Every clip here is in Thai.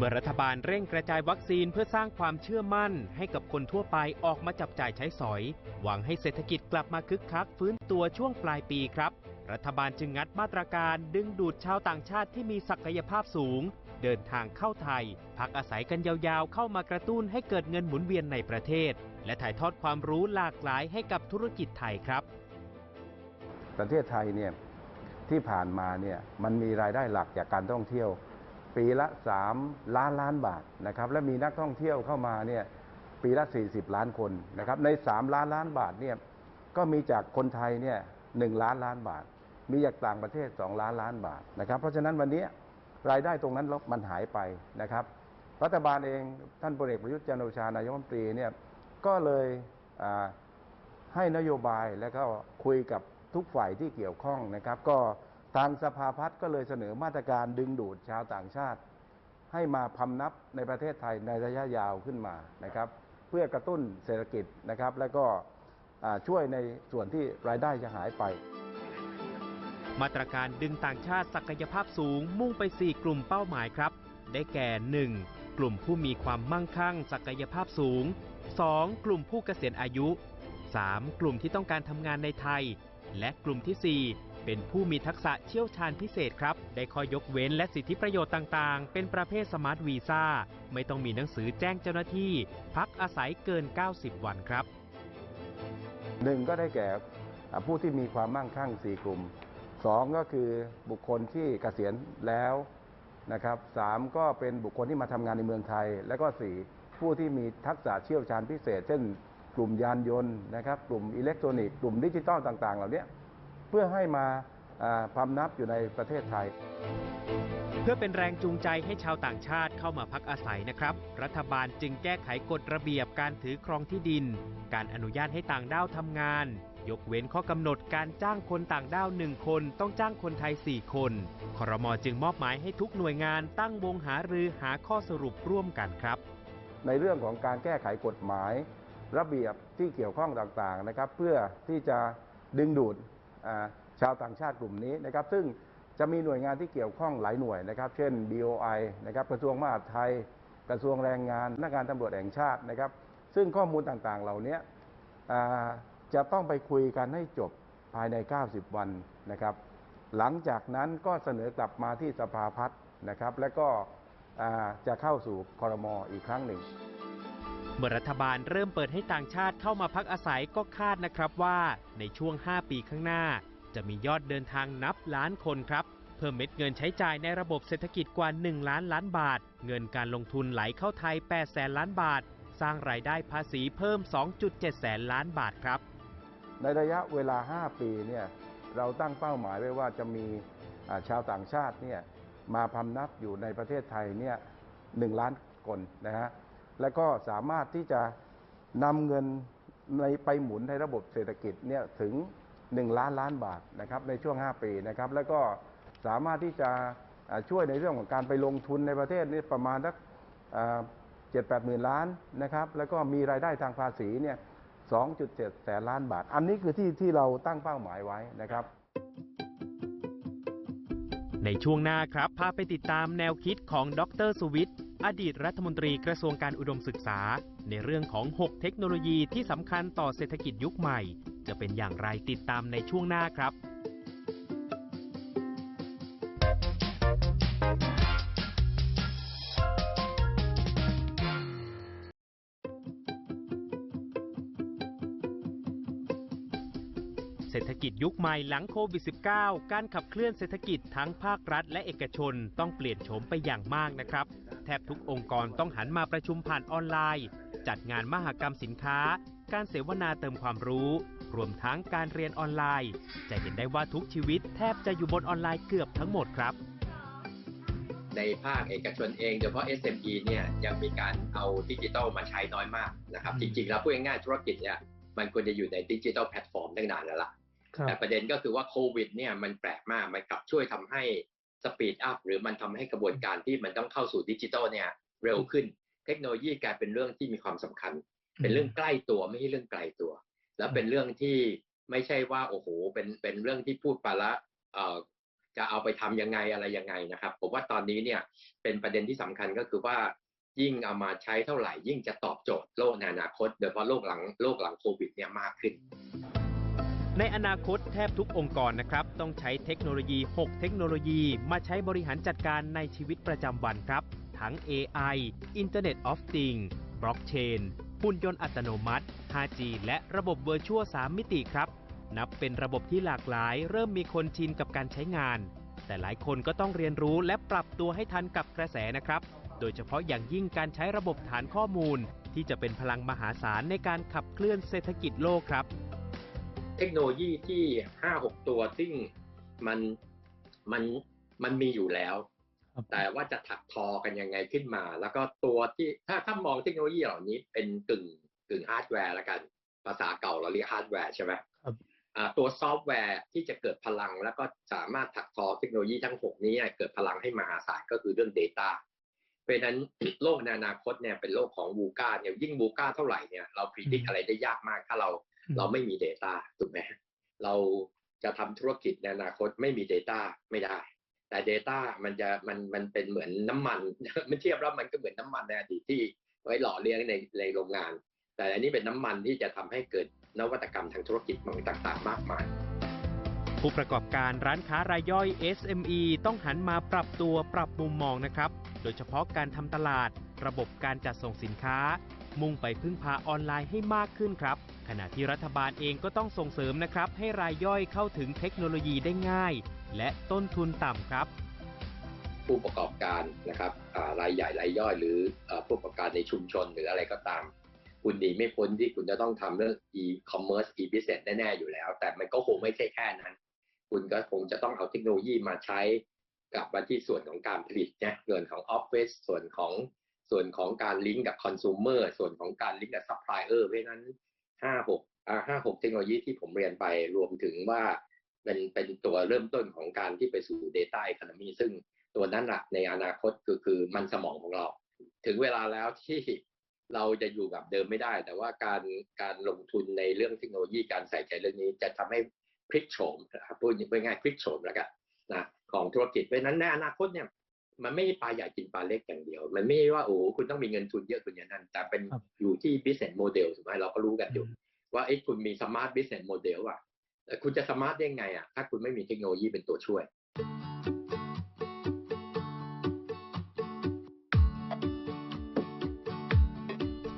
เมื่อรัฐบาลเร่งกระจายวัคซีนเพื่อสร้างความเชื่อมั่น ให้กับคนทั่วไปออกมาจับจ่ายใช้สอย หวังให้เศรษฐกิจกลับมาคึกคักฟื้นตัวช่วงปลายปีครับ รัฐบาลจึงงัดมาตรการดึงดูดชาวต่างชาติที่มีศักยภาพสูง เดินทางเข้าไทย พักอาศัยกันยาวๆ เข้ามากระตุ้นให้เกิดเงินหมุนเวียนในประเทศ และถ่ายทอดความรู้หลากหลายให้กับธุรกิจไทยครับ ประเทศไทยเนี่ยที่ผ่านมาเนี่ยมันมีรายได้หลักจากการท่องเที่ยว ปีละ 3 ล้านล้านบาทนะครับและมีนักท่องเที่ยวเข้ามาเนี่ยปีละ 40 ล้านคนนะครับใน3ล้านล้านบาทเนี่ยก็มีจากคนไทยเนี่ยหล้านล้านบาท มีจากต่างประเทศ 2 ล้านล้านบาทนะครับเพราะฉะนั้นวันนี้รายได้ตรงนั้นมันหายไปนะครับ รัฐบาลเองท่านพลเอกประยุทธ์จันโอชานายกรัฐมนตรีเนี่ยก็เลยให้นโยบายแล้วก็คุยกับทุกฝ่ายที่เกี่ยวข้องนะครับ ก็ ทางสภาพัฒน์ก็เลยเสนอมาตรการดึงดูดชาวต่างชาติ ให้มาพำนับในประเทศไทยในระยะยาวขึ้นมานะครับ เพื่อกระตุ้นเศรษฐกิจนะครับ แล้วก็ช่วยในส่วนที่รายได้จะหายไป มาตรการดึงต่างชาติศักยภาพสูงมุ่งไป 4 กลุ่มเป้าหมายครับ ได้แก่ 1. กลุ่มผู้มีความมั่งคั่ง ศักยภาพสูง 2. กลุ่มผู้เกษียณอายุ 3. กลุ่มที่ต้องการทำงานในไทย และกลุ่มทีสี่4 เป็นผู้มีทักษะเชี่ยวชาญพิเศษครับ ได้ข้อยกเว้นและสิทธิประโยชน์ต่างๆ เป็นประเภทสมาร์ทวีซ่า ไม่ต้องมีหนังสือแจ้งเจ้าหน้าที่ พักอาศัยเกิน 90 วันครับหนึ่งก็ได้แก่ผู้ที่มีความมั่งคั่ง 4 กลุ่มสองก็คือบุคคลที่เกษียณแล้วนะครับสามก็เป็นบุคคลที่มาทำงานในเมืองไทย แล้วก็สี่ผู้ที่มีทักษะเชี่ยวชาญพิเศษ เช่น กลุ่มยานยนต์นะครับ กลุ่มอิเล็กทรอนิกส์ กลุ่มดิจิตอลต่าง ๆ เหล่านี้ เพื่อให้มาอ่าพำนับอยู่ในประเทศไทย เพื่อเป็นแรงจูงใจให้ชาวต่างชาติเข้ามาพักอาศัยนะครับ รัฐบาลจึงแก้ไขกฎระเบียบการถือครองที่ดิน การอนุญาตให้ต่างด้าวทำงาน ยกเว้นข้อกำหนดการจ้างคนต่างด้าวหนึ่งคนต้องจ้างคนไทย 4 คนครมจึงมอบหมายให้ทุกหน่วยงานตั้งวงหารือหาข้อสรุปร่วมกันครับ ในเรื่องของการแก้ไขกฎหมาย ระเบียบที่เกี่ยวข้องต่างๆนะครับ เพื่อที่จะดึงดูดอ่า ชาวต่างชาติกลุ่มนี้นะครับ ซึ่งจะมีหน่วยงานที่เกี่ยวข้องหลายหน่วยนะครับ เช่น BOI นะครับกระทรวงมหาดไทย กระทรวงแรงงานนักงานตำรวจแห่งชาตินะครับ ซึ่งข้อมูลต่างๆ เหล่านี้จะต้องไปคุยกันให้จบภายใน 90 วันนะครับ หลังจากนั้นก็เสนอกลับมาที่สภาพัฒน์นะครับ และก็จะเข้าสู่คอรมออีกครั้งหนึ่ง เมื่อรัฐบาลเริ่มเปิดให้ต่างชาติเข้ามาพักอาศัยก็คาดนะครับว่าในช่วง 5 ปีข้างหน้า จะมียอดเดินทางนับล้านคนครับ เพิ่มเม็ดเงินใช้จ่ายในระบบเศรษฐกิจกว่า 1 ล้านล้านบาท เงินการลงทุนไหลเข้าไทย 8 แสนล้านบาท สร้างรายได้ภาษีเพิ่ม 2.7 แสนล้านบาทครับ ในระยะเวลา 5 ปีเนี่ยเราตั้งเป้าหมายไว้ว่าจะมีชาวต่างชาติเนี่ยมาพำนับอยู่ในประเทศไทยเนี่ยหล้านคนนะฮะ แล้วก็สามารถที่จะนำเงินในไปหมุนในระบบเศรษฐกิจเนี่ยถึง 1 ล้านล้านบาทนะครับในช่วง 5 ปีนะครับแล้วก็สามารถที่จะช่วยในเรื่องของการไปลงทุนในประเทศนี่ประมาณสักเจ็ดแปดหมื่นล้านนะครับแล้วก็มีรายได้ทางภาษีเนี่ย2.7แสนล้านบาท อันนี้คือที่ที่เราตั้งเป้าหมายไว้นะครับ ในช่วงหน้าครับพาไปติดตามแนวคิดของดรสุวิทย์ อดีตรัฐมนตรีกระทรวงการอุดมศึกษา ในเรื่องของ 6 เทคโนโลยีที่สำคัญต่อเศรษฐกิจยุคใหม่ จะเป็นอย่างไรติดตามในช่วงหน้าครับ เศรษฐกิจยุคใหม่หลังโควิด -19 การขับเคลื่อนเศรษฐกิจทั้งภาครัฐและเอกชนต้องเปลี่ยนโฉมไปอย่างมากนะครับ แทบทุกองค์กรต้องหันมาประชุมผ่านออนไลน์ จัดงานมหกรรมสินค้า การเสวนาเติมความรู้ รวมทั้งการเรียนออนไลน์ จะเห็นได้ว่าทุกชีวิตแทบจะอยู่บนออนไลน์เกือบทั้งหมดครับในภาคเอกชนเองโดยเฉพาะ SME เนี่ยยังมีการเอาดิจิทัลมาใช้น้อยมากนะครับจริงๆแล้วพูดง่ายๆธุรกิจเนี่ยมันควรจะอยู่ในดิจิทัลแพลตฟอร์มตั้งนานแล้วล่ะ แต่ประเด็นก็คือว่าโควิดเนี่ยมันแปลกมากมันกลับช่วยทำให้สปีดอัพหรือมันทำให้กระบวนการที่มันต้องเข้าสู่ดิจิทัลเนี่ยเร็วขึ้น เทคโนโลยีกลายเป็นเรื่องที่มีความสำคัญ เป็นเรื่องใกล้ตัวไม่ใช่เรื่องไกลตัว แล้วเป็นเรื่องที่ไม่ใช่ว่าโอ้โหเป็นเป็นเรื่องที่พูดไปแล้วเอ่อจะเอาไปทำยังไงอะไรยังไงนะครับผมว่าตอนนี้เนี่ยเป็นประเด็นที่สำคัญก็คือว่ายิ่งเอามาใช้เท่าไหร่ยิ่งจะตอบโจทย์โลกในอนาคต โดยเฉพาะโลกหลังโลกหลังโควิดเนี่ยมากขึ้น ในอนาคตแทบทุกองค์กรนะครับ ต้องใช้เทคโนโลยี 6 เทคโนโลยี มาใช้บริหารจัดการในชีวิตประจำวันครับ ทั้ง AI Internet of Things Blockchain หุ่นยนต์อัตโนมัติ 5G และระบบ Virtual 3มิติครับ นับเป็นระบบที่หลากหลาย เริ่มมีคนชินกับการใช้งาน แต่หลายคนก็ต้องเรียนรู้และปรับตัวให้ทันกับกระแสนะครับ โดยเฉพาะอย่างยิ่งการใช้ระบบฐานข้อมูล ที่จะเป็นพลังมหาศาลในการขับเคลื่อนเศรษฐกิจโลกครับ เทคโนโลยีที่ห้าหกตัวซึ่งมันมันมันมีอยู่แล้วครับแต่ว่าจะถักทอกันยังไงขึ้นมา แล้วก็ตัวที่ถ้าถ้ามองเทคโนโลยีเหล่านี้เป็นกึ่งกึ่งฮาร์ดแวร์แล้วกัน ภาษาเก่าเราเรียกฮาร์ดแวร์ใช่ไหมครับอ่าตัวซอฟต์แวร์ที่จะเกิดพลัง แล้วก็สามารถถักทอเทคโนโลยีทั้งหกนี้เนี่ยเกิดพลังให้มหาศาลก็คือเรื่อง Data เพราะฉะนั้นโลกในอนาคตเนี่ยเป็นโลกของบูกาเนี่ยยิ่งบูกาเท่าไหร่เนี่ยเราพิจิตอะไรได้ยากมากถ้าเรา เราไม่มี Data ถูกไหมเราจะทำธุรกิจในอนาคตไม่มี Data ไม่ได้ แต่ Data มันจะมันมันเป็นเหมือนน้ำมันมันเทียบแล้วมันก็เหมือนน้ำมันในอดีตที่ไว้หล่อเลี้ยงในในโรงงาน แต่อันนี้เป็นน้ำมันที่จะทำให้เกิดนวัตกรรมทางธุรกิจต่างๆ มากมายผู้ประกอบการร้านค้ารายย่อย SME ต้องหันมาปรับตัวปรับมุมมองนะครับ โดยเฉพาะการทำตลาด ระบบการจัดส่งสินค้า มุ่งไปพึ่งพาออนไลน์ให้มากขึ้นครับ ขณะที่รัฐบาลเองก็ต้องส่งเสริมนะครับ ให้รายย่อยเข้าถึงเทคโนโลยีได้ง่าย และต้นทุนต่ำครับ ผู้ประกอบการนะครับรายใหญ่รายย่อยหรือผู้ประกอบการในชุมชนหรืออะไรก็ตาม คุณหนีไม่พ้นที่คุณจะต้องทำเรื่อง e-commerce e-business แน่ๆอยู่แล้ว แต่มันก็คงไม่ใช่แค่นั้น คุณก็คงจะต้องเอาเทคโนโลยีมาใช้กับมาที่ส่วนของการผลิตนะส่วนของ Office ส่วนของ ส่วนของการลิงก์กับคอน sumer ส่วนของการลิงก์กับ supplier เพราะนั้นห้าหกอ่าห้าหกเทคโนโลยีที่ผมเรียนไปรวมถึงว่าเป็นเป็นตัวเริ่มต้นของการที่ไปสู่ data economy ซึ่งตัวนั้นอะในอนาคตคือคือมันสมองของเรา ถึงเวลาแล้วที่เราจะอยู่แบบเดิมไม่ได้ แต่ว่าการการลงทุนในเรื่องเทคโนโลยีการใส่ใจเรื่องนี้จะทำให้พลิกโฉมครับพูดง่ายๆพลิกโฉมแล้วกันนะของธุรกิจเพราะนั้นในอนาคตเนี่ย มันไม่ใช่ปลาใหญ่กินปลาเล็กอย่างเดียว มันไม่ใช่ว่าโอ้โหคุณต้องมีเงินทุนเยอะคุณอย่างนั้น แต่เป็นครับอยู่ที่ business model ถูกไหมเราก็รู้กันอยู่ ว่าไอ้ยคุณมี smart business model อะแต่คุณจะ smart ได้ไงอะถ้าคุณไม่มีเทคโนโลยีเป็นตัวช่วย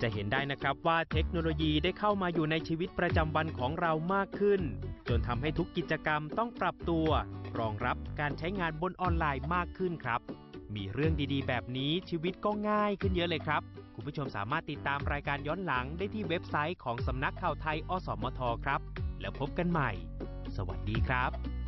จะเห็นได้นะครับว่าเทคโนโลยีได้เข้ามาอยู่ในชีวิตประจำวันของเรามากขึ้น จนทำให้ทุกกิจกรรมต้องปรับตัว รองรับการใช้งานบนออนไลน์มากขึ้นครับ มีเรื่องดีๆ แบบนี้ชีวิตก็ง่ายขึ้นเยอะเลยครับ คุณผู้ชมสามารถติดตามรายการย้อนหลังได้ที่เว็บไซต์ของสำนักข่าวไทยอสมทครับ แล้วพบกันใหม่ สวัสดีครับ